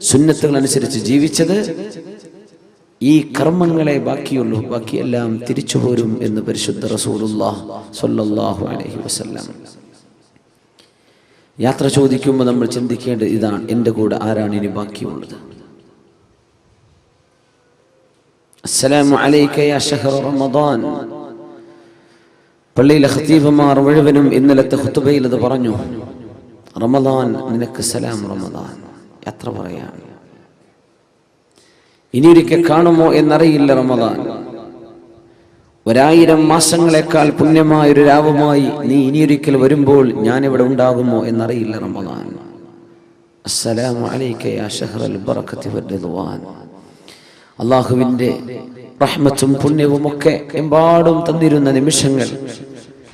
സുന്നത്തുകൾ അനുസരിച്ച് ജീവിച്ചത് ഈ കർമ്മങ്ങളെ ബാക്കിയുള്ളൂ. ബാക്കിയെല്ലാം തിരിച്ചു പോരും എന്ന് പരിശുദ്ധ റസൂലുള്ളാഹ് സ്വല്ലല്ലാഹു അലൈഹി വസല്ലം. യാത്ര ചോദിക്കുമ്പോൾ നമ്മൾ ചിന്തിക്കേണ്ടത് ഇതാണ്. എന്റെ കൂടെ ആരാണ് ഇനി ബാക്കിയുള്ളത്? അസ്സലാമു അലൈക യാ ഷഹർ റമദാൻ. പള്ളിയിലെ ഖത്തീബുമാർ മുഴുവനും ഇന്നലത്തെ ഖുതുബയിൽ അത് പറഞ്ഞു. റമദാൻ നിനക്ക് സലാം റമദാൻ. യാത്ര പറയാം? ഇനിയൊരിക്കൽ കാണുമോ എന്നറിയില്ല റമദാൻ. ഒരായിരം മാസങ്ങളെക്കാൾ പുണ്യമായൊരു രാവുമായി നീ ഇനിയൊരിക്കൽ വരുമ്പോൾ ഞാനിവിടെ ഉണ്ടാകുമോ എന്നറിയില്ല റമദാൻ. അസ്സലാമു അലൈക്ക യാ റഹ്മത്തും പുണ്യവും ഒക്കെ എമ്പാടും തന്നിരുന്ന നിമിഷങ്ങൾ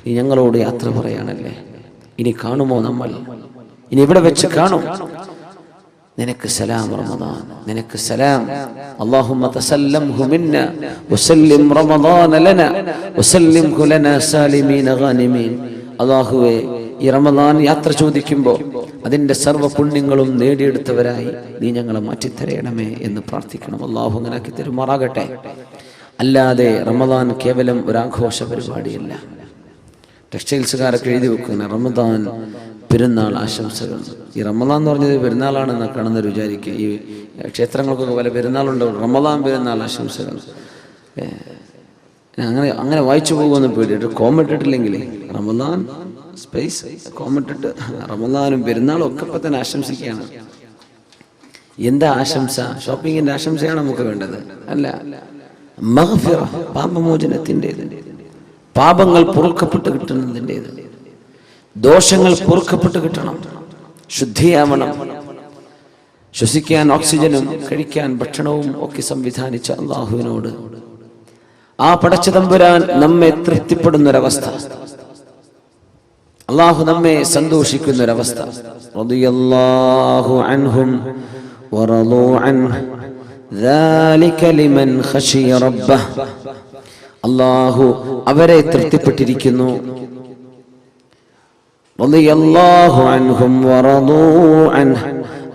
നീ ഞങ്ങളോട് യാത്ര പറയാണല്ലേ ഇനി കാണുമോ നമ്മൾ? ഇനി ഇവിടെ വെച്ച് കാണും. നിനക്ക് സലാം റമദാൻ നിനക്ക് സലാം. അല്ലാഹുമ്മ തസല്ലംഹു മിന്ന വസല്ലിം റമദാന ലന വസല്ലിംഹു ലന സാലിമീന ഗാനിമീൻ. അല്ലാഹുവേ ഈ റമദാൻ യാത്ര ചോദിക്കുമ്പോൾ അതിന്റെ സർവ പുണ്യങ്ങളും നേടിയെടുത്തവരായി നീ ഞങ്ങളെ മാറ്റിത്തരയണമേ എന്ന് പ്രാർത്ഥിക്കണം. അള്ളാഹു അങ്ങനെ ആക്കി തരുമാറാകട്ടെ. അല്ലാതെ റമദാൻ കേവലം ഒരാഘോഷ പരിപാടിയല്ല. ടെക്സ്റ്റൈൽസുകാരൊക്കെ എഴുതി വെക്കുന്ന റമദാൻ പെരുന്നാൾ ആശംസകൾ. ഈ റമദാൻ എന്ന് പറഞ്ഞത് പെരുന്നാളാണെന്ന് കാണുന്നവർ വിചാരിക്കുക ഈ ക്ഷേത്രങ്ങൾക്കൊക്കെ പല പെരുന്നാളുണ്ടോ. റമദാൻ പെരുന്നാൾ ആശംസകൾ. അങ്ങനെ അങ്ങനെ വായിച്ചു പോകുമെന്ന് പേടിയിട്ട് കോമിട്ടിട്ടില്ലെങ്കിൽ റമദാൻ സ്പേസ് കോമിട്ടിട്ട് റമദാനും പെരുന്നാളും ഒക്കെ ഇപ്പം തന്നെ ആശംസിക്കുകയാണ്. എന്താ ആശംസ? ഷോപ്പിങ്ങിന്റെ ആശംസയാണ് നമുക്ക് വേണ്ടത്. അല്ല മഹഫിറ പാപമോചനത്തിന്റെത്. പാപങ്ങൾ പൊറുക്കപ്പെട്ട് കിട്ടുന്നതിന്റെത്. ദോഷങ്ങൾ പൊറുക്കപ്പെട്ട് കിട്ടണം. ശുദ്ധിയാവണം. ശ്വസിക്കാൻ ഓക്സിജനും കഴിക്കാൻ ഭക്ഷണവും ഒക്കെ സംവിധാനിച്ച അള്ളാഹുവിനോട് ആ പടച്ച തമ്പുരാൻ നമ്മെ തൃപ്തിപ്പെടുന്നൊരവസ്ഥ. അള്ളാഹു നമ്മെ സന്തോഷിക്കുന്നൊരവസ്ഥ. അൻഹും അള്ളാഹു അവരെ തൃപ്തിപ്പെട്ടിരിക്കുന്നു.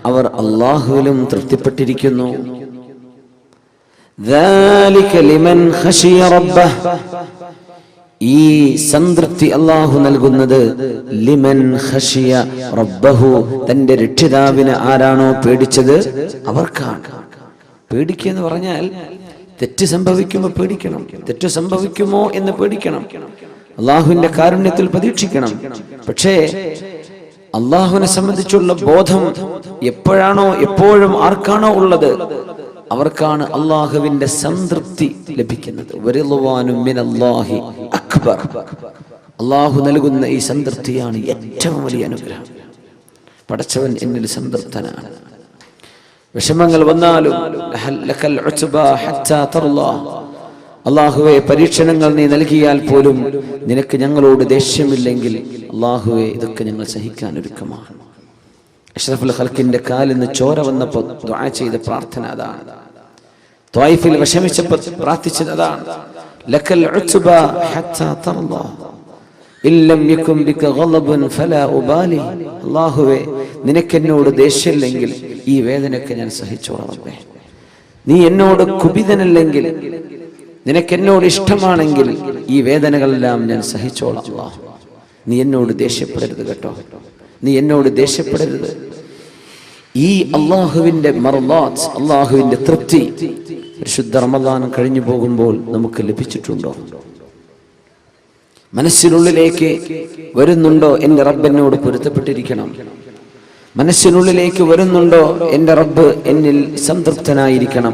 അവർ അള്ളാഹുവിലും തൃപ്തിപ്പെട്ടിരിക്കുന്നു. ഈ സംതൃപ്തി അള്ളാഹു നൽകുന്നത് ലിമൻ ഹഷിയ റബ്ബഹു. തന്റെ രക്ഷിതാവിന് ആരാണോ പേടിച്ചത്? അവർക്കാണ്. പേടിക്കുക എന്ന് പറഞ്ഞാൽ തെറ്റ് സംഭവിക്കുമ്പോ പേടിക്കണം. തെറ്റ് സംഭവിക്കുമോ എന്ന് പേടിക്കണം. അള്ളാഹുവിന്റെ കാരുണ്യത്തിൽ പ്രതീക്ഷിക്കണം. പക്ഷേ അള്ളാഹുവിനെ സംബന്ധിച്ചുള്ള ബോധം എപ്പോഴാണോ എപ്പോഴും ആർക്കാണോ ഉള്ളത് അവർക്കാണ് അള്ളാഹുവിന്റെ സംതൃപ്തി ലഭിക്കുന്നത്. അക്ബർ. അള്ളാഹു നൽകുന്ന ഈ സംതൃപ്തിയാണ് ഏറ്റവും വലിയ അനുഗ്രഹം. പടച്ചവൻ എന്നിൽ സംതൃപ്തനാണ്. വിഷമങ്ങൾ വന്നാലും ലക്കൽ ഉത്ബ ഹത്താ തർലാ. അള്ളാഹുവെ പരീക്ഷണങ്ങൾ നീ നൽകിയാൽ പോലും നിനക്ക് ഞങ്ങളോട് ദേഷ്യമില്ലെങ്കിൽ അള്ളാഹുവെ ഇതൊക്കെ ഞങ്ങൾ സഹിക്കാൻ ഒരുക്കമാണ്. അഷ്റഫുൽ ഹൽക്കിന്റെ കാലിൽ നിന്ന് ചോര വന്നപ്പോൾ ദുആ ചെയ്ത പ്രാർത്ഥന അതാണ്. ത്വായിഫിൽ വിഷമിച്ചപ്പോൾ പ്രാർത്ഥിച്ചത് അതാണ്. ലക്കൽ ഉത്ബ തർദ. ഇല്ലം ബിക ഫലാ ഉബാലി. അല്ലാഹുവേ നിനക്കെന്നോട് ദേഷ്യമില്ലെങ്കിൽ ഈ വേദനയ്ക്ക് ഞാൻ സഹിച്ചോളാം നീ എന്നോട് കുപിതനല്ലെങ്കിൽ നിനക്കെന്നോട് ഇഷ്ടമാണെങ്കിൽ ഈ വേദനകളെല്ലാം ഞാൻ സഹിച്ചോളാം നീ എന്നോട് ദേഷ്യപ്പെടരുത് കേട്ടോ. നീ എന്നോട് ദേഷ്യപ്പെടരുത്. ഈ അള്ളാഹുവിന്റെ മർലാത്ത് അള്ളാഹുവിന്റെ തൃപ്തി പരിശുദ്ധ റമദാൻ കഴിഞ്ഞു പോകുമ്പോൾ നമുക്ക് ലഭിച്ചിട്ടുണ്ടോ? മനസ്സിനുള്ളിലേക്ക് വരുന്നുണ്ടോ എന്റെ റബ്ബ് എന്നോട് പൊരുത്തപ്പെട്ടിരിക്കണം? മനസ്സിനുള്ളിലേക്ക് വരുന്നുണ്ടോ എന്റെ റബ്ബ് എന്നിൽ സംതൃപ്തനായിരിക്കണം?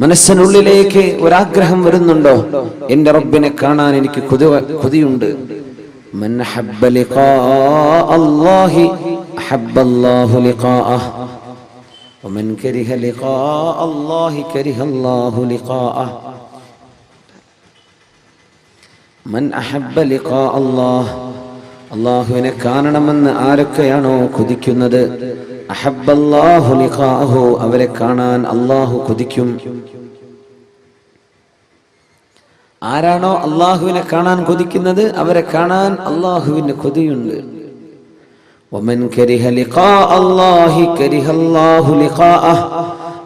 മനസ്സിനുള്ളിലേക്ക് ഒരാഗ്രഹം വരുന്നുണ്ടോ? എന്റെ റബ്ബിനെ കാണാൻ എനിക്ക് കൊതി കൊതിയുണ്ട്. അള്ളാഹുവിനെ കാണണമെന്ന് ആരൊക്കെയാണോ കൊതിക്കുന്നത്? അഹബ്ബല്ലാഹു ലിഖാഹു. അവരെ കാണാൻ അള്ളാഹു കൊതിക്കും. ആരാണോ അള്ളാഹുവിനെ കാണാൻ കൊതിക്കുന്നത് അവരെ കാണാൻ അള്ളാഹുവിന് കൊതിയുണ്ട്. ഒമൻ കരിഹ ലിഖാ അള്ളാഹി കരിഹ അള്ളാഹു ലിഖാഅഹ്.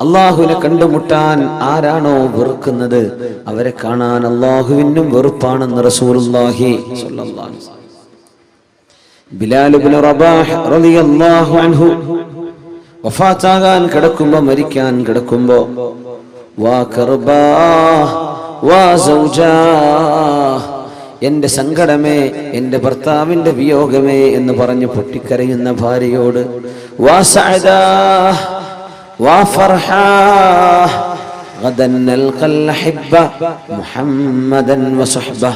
അള്ളാഹുവിനെ കണ്ടുമുട്ടാൻ ആരാണോ വെറുക്കുന്നത് അവരെ കാണാൻ അള്ളാഹുവിനും വെറുപ്പാണെന്ന് റസൂലുള്ളാഹി സ്വല്ലല്ലാഹി ബിലാൽ ഇബ്നു റബാഹ് റളിയല്ലാഹു അൻഹു വഫാത്താകാൻ കിടക്കുമ്പോ മരിക്കാൻ കിടക്കുമ്പോ വാ കർബാ വാ സൗജാ എന്റെ സങ്കടമേ എന്റെ ഭർത്താവിന്റെ വിയോഗമേ എന്ന് പറഞ്ഞു പൊട്ടിക്കരയുന്ന ഭാര്യയോട് വാ സഅദാ വാ ഫർഹാ غدا نلقى الأحبة محمدا وصحبه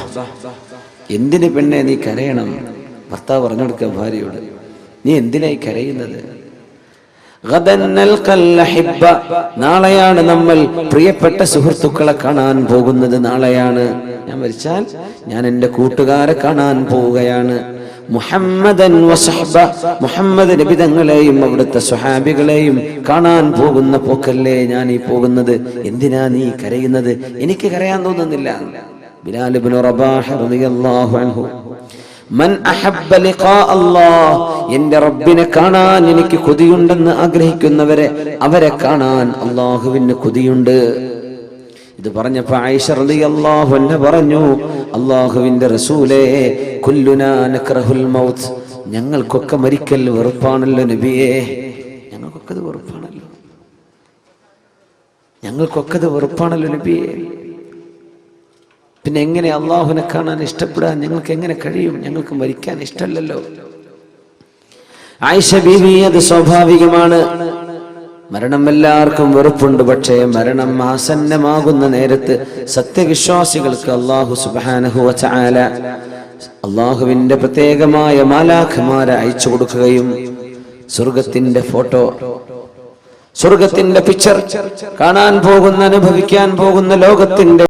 എന്തിന് പെണ്ണെ നീ കരയണം ഭർത്താവ് പറഞ്ഞു കൊടുക്കുക ഭാര്യയോട് നീ എന്തിനായി കരയുന്നത് ഗദൻ നൽകൽ അഹിബ്ബ. നാളെയാണ് നമ്മൾ പ്രിയപ്പെട്ട സുഹൃത്തുക്കളെ കാണാൻ പോകുന്നത്. നാളെയാണ് ഞാൻ മരിച്ചാൽ ഞാൻ എന്റെ കൂട്ടുകാരെ കാണാൻ പോവുകയാണ്. മുഹമ്മദൻ മുഹമ്മദ് നബിതങ്ങളെയും അവിടുത്തെ സ്വഹാബികളെയും കാണാൻ പോകുന്ന പോക്കല്ലേ ഞാൻ ഈ പോകുന്നത്. എന്തിനാ നീ കരയുന്നത്? എനിക്ക് കരയാൻ തോന്നുന്നില്ല. ബിലാലിബിൻ റളിയല്ലാഹു അൻഹു. എന്റെ റബ്ബിനെ കാണാൻ എനിക്ക് കൊതിയുണ്ടെന്ന് ആഗ്രഹിക്കുന്നവരെ അവരെ കാണാൻ അള്ളാഹുവിന് കൊതിയുണ്ട്. ഇത് പറഞ്ഞപ്പോ ആയിഷ പറഞ്ഞു അള്ളാഹുവിന്റെ റസൂലേ മൗത്ത്. ഞങ്ങൾക്കൊക്കെ മരിക്കൽ വെറുപ്പാണല്ലോ നബിയേ. ഞങ്ങൾക്കൊക്കെ ഇത് വെറുപ്പാണല്ലോ. ഞങ്ങൾക്കൊക്കെ അത് വെറുപ്പാണല്ലോ നബിയേ. പിന്നെ എങ്ങനെ അള്ളാഹുവിനെ കാണാൻ ഇഷ്ടപ്പെടാൻ ഞങ്ങൾക്ക് എങ്ങനെ കഴിയും? ഞങ്ങൾക്ക് മരിക്കാൻ ഇഷ്ടമല്ലല്ലോ. ആയിഷ ബീവി അത് സ്വാഭാവികമാണ്. മരണം എല്ലാവർക്കും വെറുപ്പുണ്ട്. പക്ഷേ മരണം ആസന്നമാകുന്ന നേരത്ത് സത്യവിശ്വാസികൾക്ക് അള്ളാഹു സുബാനഹു ചാല അള്ളാഹുവിന്റെ പ്രത്യേകമായ മാലാഖമാരെ അയച്ചു കൊടുക്കുകയും സ്വർഗത്തിന്റെ ഫോട്ടോ സ്വർഗത്തിന്റെ പിക്ചർ കാണാൻ പോകുന്ന അനുഭവിക്കാൻ പോകുന്ന ലോകത്തിന്റെ